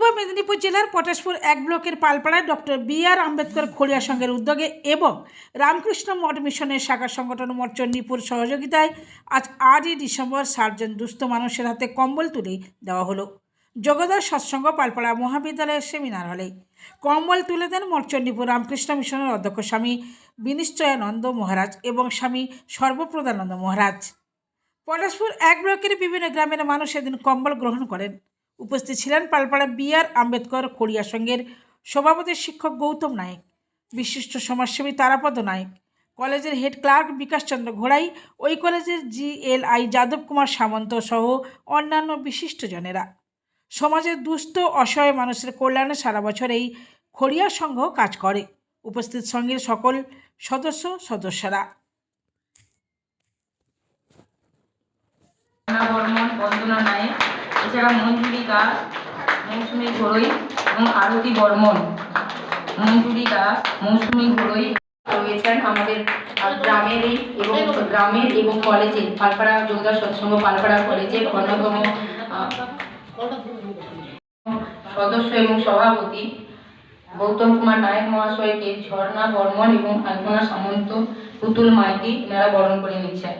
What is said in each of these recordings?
পূর্ব মেদিনীপুর জেলার পটাশপুর এক ব্লকের পালপাড়ায় doctor B R Ambedkar Kharia সংঘের উদ্যোগে এবং রামকৃষ্ণ মঠ মিশনের শাখা সংগঠন মঠ চণ্ডীপুর সহযোগিতায় আজ আটই ডিসেম্বর ষাটজন দুস্থ মানুষের হাতে কম্বল তুলে দেওয়া হলো। যোগদার সৎসঙ্গ পালপাড়া মহাবিদ্যালয়ের সেমিনার হলে। কম্বল তুলে দেন মঠ চণ্ডীপুর রামকৃষ্ণ মিশনের অধ্যক্ষ স্বামী বিনিশ্চয়ানন্দ মহারাজ এবং স্বামী সর্বপ্রদানন্দ মহারাজ। পলাশপুর এক ব্লকের বিভিন্ন গ্রামের মানুষ এদিন কম্বল গ্রহণ করেন। উপস্থিত ছিলেন পালপাড়া বি আর আম্বেদকর খড়িয়া সংঘের সভাপতি শিক্ষক গৌতম নায়েক, বিশিষ্ট সমাজসেবী তারাপদ নায়েক, কলেজের হেড ক্লার্ক বিকাশচন্দ্র ঘোড়াই, ওই কলেজের জিএলআই যাদব কুমার সামন্ত সহ অন্যান্য বিশিষ্টজনেরা সমাজের দুস্থ, অসহায় মানুষের কল্যাণে সারা বছর এই খড়িয়া সংঘ কাজ করে। উপস্থিত সংঘের সকল সদস্য, সদস্যরা। বর্মন বন্দনা এছাড়া মঞ্জুরি দাস মৌসুমী ঘোড়ই এবং আরতি বর্মন। মঞ্জুরি দাস মৌসুমী ঘোড়ই রয়েছেন আমাদের গ্রামের এবং গ্রামের এবং কলেজের পালপাড়া যোগদা সৎসঙ্গ পালপাড়া কলেজের অন্যতম সদস্য এবং সভাপতি গৌতম কুমার নায়ক মহাশয়কে ঝর্ণা বর্মন এবং আলপনা সামন্ত পুতুল মাইতি এনারা বরণ করে নিচ্ছেন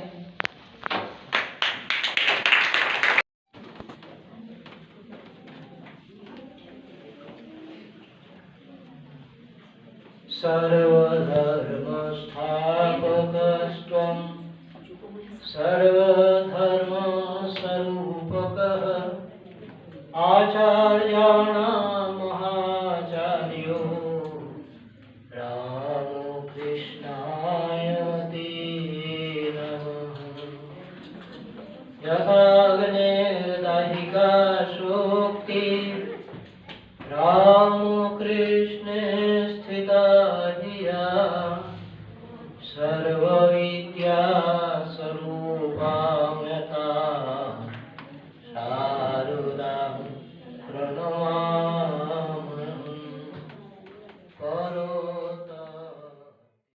सर्वधर्मस्थापकस्त्वं सर्वधर्मस्वरूपकः आचार्याणां महाचार्यो रामकृष्णाय ते नमः। यथाग्नेर्दाहिका शोक्ति रामकृष्णे स्थिता